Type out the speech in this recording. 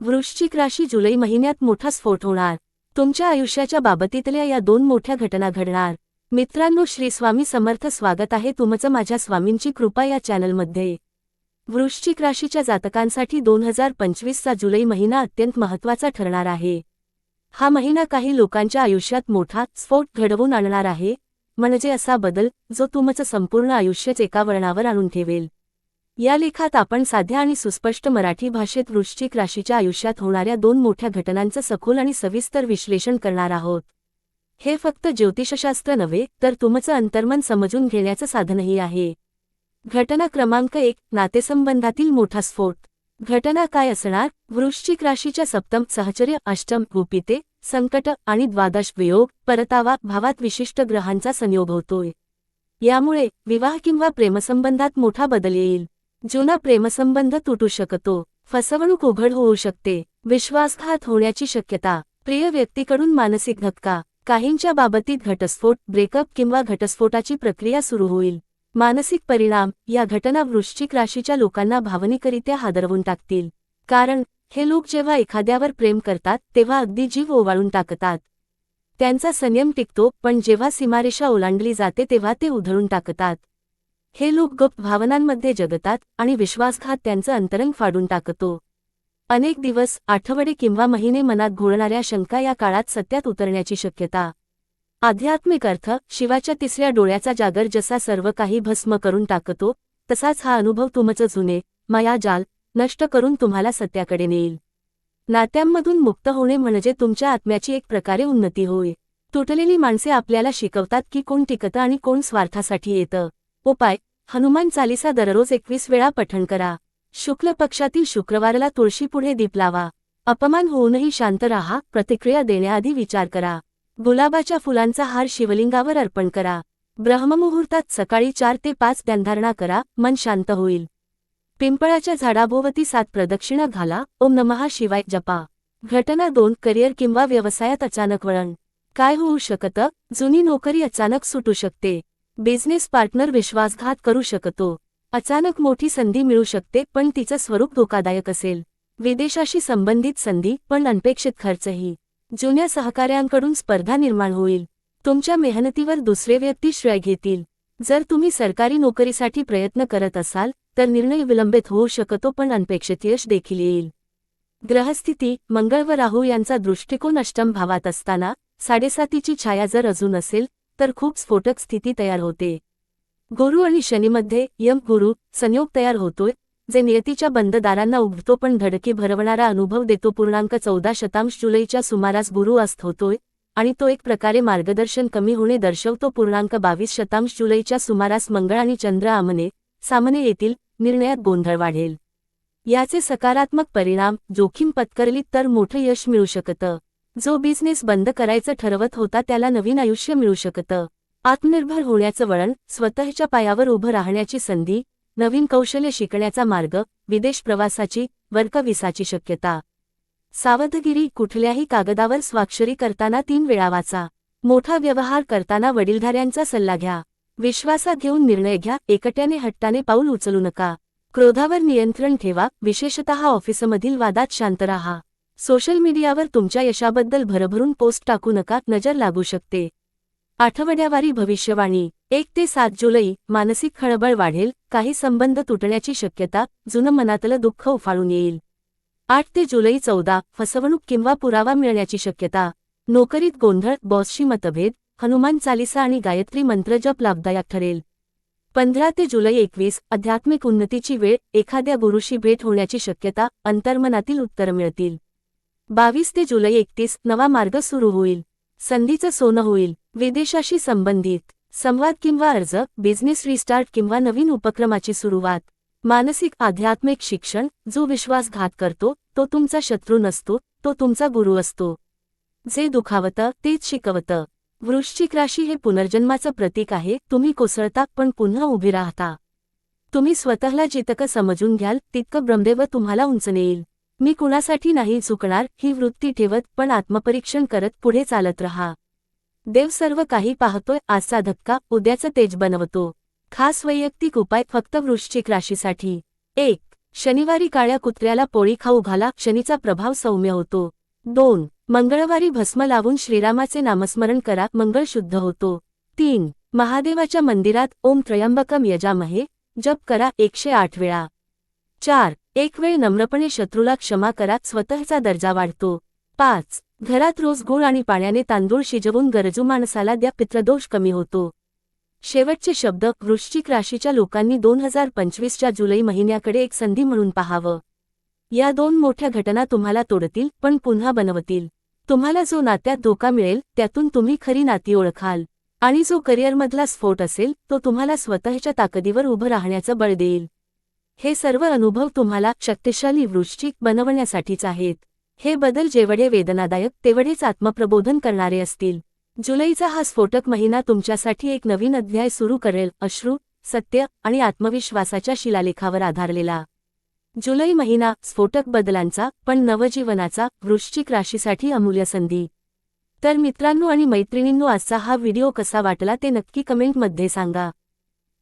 वृश्चिक राशी जुलै महिन्यात मोठा स्फोट होणार. तुमच्या आयुष्याच्या बाबतीतल्या या दोन मोठ्या घटना घडणार. मित्रांनो श्री स्वामी समर्थ स्वागत आहे तुमचं माझ्या स्वामींची कृपा या चॅनलमध्ये. वृश्चिक राशीच्या जातकांसाठी दोन हजार पंचवीसचा जुलै महिना अत्यंत महत्त्वाचा ठरणार आहे. हा महिना काही लोकांच्या आयुष्यात मोठा स्फोट घडवून आणणार आहे. म्हणजे असा बदल जो तुमचं संपूर्ण आयुष्यच एका वळणावर आणून ठेवेल. या लेखात आपण साध्या आणि सुस्पष्ट मराठी भाषेत वृश्चिक राशीच्या आयुष्यात होणाऱ्या दोन मोठ्या घटनांचं सखोल आणि सविस्तर विश्लेषण करणार आहोत. हे फक्त ज्योतिषशास्त्र नव्हे तर तुमचं अंतर्मन समजून घेण्याचं साधनही आहे. घटना क्रमांक एक नातेसंबंधातील मोठा स्फोट. घटना काय असणार? वृश्चिक राशीच्या सप्तम सहचर्य अष्टम गुपिते संकट आणि द्वादश वियोग परतावा भावात विशिष्ट ग्रहांचा संयोग होतोय. यामुळे विवाह किंवा प्रेमसंबंधात मोठा बदल येईल. जुना प्रेमसंबंध तुटू शकतो फसवणूक उघड होऊ शकते विश्वासघात होण्याची शक्यता प्रिय व्यक्तीकडून मानसिक धक्का काहींच्या बाबतीत घटस्फोट ब्रेकअप किंवा घटस्फोटाची प्रक्रिया सुरू होईल. मानसिक परिणाम या घटना वृश्चिक राशीच्या लोकांना भावनिकरित्या हादरवून टाकतील. कारण हे लोक जेव्हा एखाद्यावर प्रेम करतात तेव्हा अगदी जीव ओवाळून टाकतात. त्यांचा संयम टिकतो पण जेव्हा सीमारेषा ओलांडली जाते तेव्हा ते उधळून टाकतात. हे लोक गुप्त भावनांमध्ये जगतात आणि विश्वासघात त्यांचं अंतरंग फाडून टाकतो. अनेक दिवस आठवडे किंवा महिने मनात घोळणाऱ्या शंका या काळात सत्यात उतरण्याची शक्यता. आध्यात्मिक अर्थ शिवाच्या तिसऱ्या डोळ्याचा जागर जसा सर्व काही भस्म करून टाकतो तसाच हा अनुभव तुमचं जुने मायाजाल नष्ट करून तुम्हाला सत्याकडे नेईल. नात्यांमधून मुक्त होणे म्हणजे तुमच्या आत्म्याची एक प्रकारे उन्नती होय. तुटलेली माणसे आपल्याला शिकवतात की कोण टिकतं आणि कोण स्वार्थासाठी येतं. उपाय हनुमान चालिसा दररोज एकवीस वेळा पठण करा. शुक्ल पक्षातील शुक्रवारला तुळशीपुढे दीप लावा. अपमान होऊनही शांत राहा प्रतिक्रिया देण्याआधी विचार करा. गुलाबाच्या फुलांचा हार शिवलिंगावर अर्पण करा. ब्रह्ममुहूर्तात सकाळी चार ते पाच ध्यानधारणा करा मन शांत होईल. पिंपळाच्या झाडाभोवती सात प्रदक्षिणा घाला ओम नमहा शिवाय जपा. घटना दोन करिअर किंवा व्यवसायात अचानक वळण. काय होऊ शकतं? जुनी नोकरी अचानक सुटू शकते. बिझनेस पार्टनर विश्वासघात करू शकतो. अचानक मोठी संधी मिळू शकते पण तिचं स्वरूप धोकादायक असेल. विदेशाशी संबंधित संधी पण अनपेक्षित खर्चही. जुन्या सहकाऱ्यांकडून स्पर्धा निर्माण होईल. तुमच्या मेहनतीवर दुसरे व्यक्ती श्रेय घेतील. जर तुम्ही सरकारी नोकरीसाठी प्रयत्न करत असाल तर निर्णय विलंबित होऊ शकतो पण अनपेक्षित यश देखील येईल. ग्रहस्थिती मंगळ व राहू यांचा दृष्टिकोन अष्टम भावात असताना साडेसातीची छाया जर अजून असेल तर खूप स्फोटक स्थिती तयार होते. गुरु आणि शनीमध्ये यम गुरु संयोग तयार होतोय जे नियतीच्या बंद दारांना उघडतो पण धडकी भरवणारा अनुभव देतो. पूर्णांक चौदा शतांश जुलैच्या सुमारास गुरु अस्त होतोय आणि तो एक प्रकारे मार्गदर्शन कमी होणे दर्शवतो. पूर्णांक बावीस शतांश जुलैच्या सुमारास मंगळ आणि चंद्र आमने सामने येतील निर्णयात गोंधळ वाढेल. याचे सकारात्मक परिणाम जोखीम पत्करलीत तर मोठं यश मिळू शकतं. जो बिझनेस बंद करायचं ठरवत होता त्याला नवीन आयुष्य मिळू शकतं. आत्मनिर्भर होण्याचं वळण स्वतःच्या पायावर उभं राहण्याची संधी नवीन कौशल्य शिकण्याचा मार्ग विदेश प्रवासाची वर्क विसाची शक्यता. सावधगिरी कुठल्याही कागदावर स्वाक्षरी करताना तीन वेळा वाचा. मोठा व्यवहार करताना वडीलधाऱ्यांचा सल्ला घ्या. विश्वासात घेऊन निर्णय घ्या एकट्याने हट्टाने पाऊल उचलू नका. क्रोधावर नियंत्रण ठेवा विशेषतः ऑफिसमधील वादात शांत राहा. सोशल मीडियावर तुमच्या यशाबद्दल भरभरून पोस्ट टाकू नका नजर लागू शकते. आठवड्यावारी भविष्यवाणी. एक ते सात जुलै मानसिक खळबळ वाढेल काही संबंध तुटण्याची शक्यता जुनं मनातलं दुःख उफाळून येईल. आठ ते जुलै चौदा फसवणूक किंवा पुरावा मिळण्याची शक्यता. नोकरीत गोंधळ बॉसशी मतभेद हनुमान चालिसा आणि गायत्री मंत्रजप लाभदायक ठरेल. पंधरा ते जुलै एकवीस आध्यात्मिक उन्नतीची वेळ एखाद्या गुरुशी भेट होण्याची शक्यता अंतर्मनातील उत्तर मिळतील. बावीस ते जुलै एकतीस नवा मार्ग सुरू होईल. संधीचं सोनं होईल. विदेशाशी संबंधित. संवाद किंवा अर्ज बिझनेस रिस्टार्ट किंवा नवीन उपक्रमाची सुरुवात. मानसिक आध्यात्मिक शिक्षण जो विश्वासघात करतो तो तुमचा शत्रू नसतो तो तुमचा गुरु असतो. जे दुखावतं तेच शिकवतं. वृश्चिक राशी हे पुनर्जन्माचं प्रतीक आहे. तुम्ही कोसळता पण पुन्हा उभी राहता. तुम्ही स्वतःला जितकं समजून घ्याल तितकं ब्रह्मदेव तुम्हाला उंच नेईल. मी कुणासाठी नाही चुकणार ही वृत्ती ठेवत पण आत्मपरीक्षण करत पुढे चालत रहा. देव सर्व काही पाहतोय आजचा धक्का उद्याचं तेज बनवतो. खास वैयक्तिक उपाय फक्त वृश्चिक राशीसाठी. एक शनिवारी काळ्या कुत्र्याला पोळी खाऊ घाला शनीचा प्रभाव सौम्य होतो. दोन मंगळवारी भस्म लावून श्रीरामाचे नामस्मरण करा मंगळ शुद्ध होतो. तीन महादेवाच्या मंदिरात ओम त्र्यंबकम यजामहे जप करा एकशे आठ वेळा. चार एक वेळ नम्रपणे शत्रूला क्षमा करा स्वतःचा दर्जा वाढतो. पाच घरात रोज गुळ आणि पाण्याने तांदूळ शिजवून गरजू माणसाला द्या पित्रदोष कमी होतो. शेवटचे शब्द वृश्चिक राशीच्या लोकांनी दोन हजार पंचवीसच्या जुलै महिन्याकडे एक संधी म्हणून पाहावं. या दोन मोठ्या घटना तुम्हाला तोडतील पण पुन्हा बनवतील. तुम्हाला जो नात्यात धोका मिळेल त्यातून तुम्ही खरी नाती ओळखाल. आणि जो करिअरमधला स्फोट असेल तो तुम्हाला स्वतःच्या ताकदीवर उभं राहण्याचं बळ देईल. हे सर्व अनुभव तुम्हाला शक्तिशाली वृश्चिक बनवण्यासाठीच आहेत. हे बदल जेवढे वेदनादायक तेवढेच आत्मप्रबोधन करणारे असतील. जुलैचा हा स्फोटक महिना तुमच्यासाठी एक नवीन अध्याय सुरू करेल अश्रू सत्य आणि आत्मविश्वासाच्या शिलालेखावर आधारलेला. जुलै महिना स्फोटक बदलांचा पण नवजीवनाचा वृश्चिक राशीसाठी अमूल्य संधी. तर मित्रांनो आणि मैत्रिणींनो आजचा हा व्हिडिओ कसा वाटला ते नक्की कमेंटमध्ये सांगा.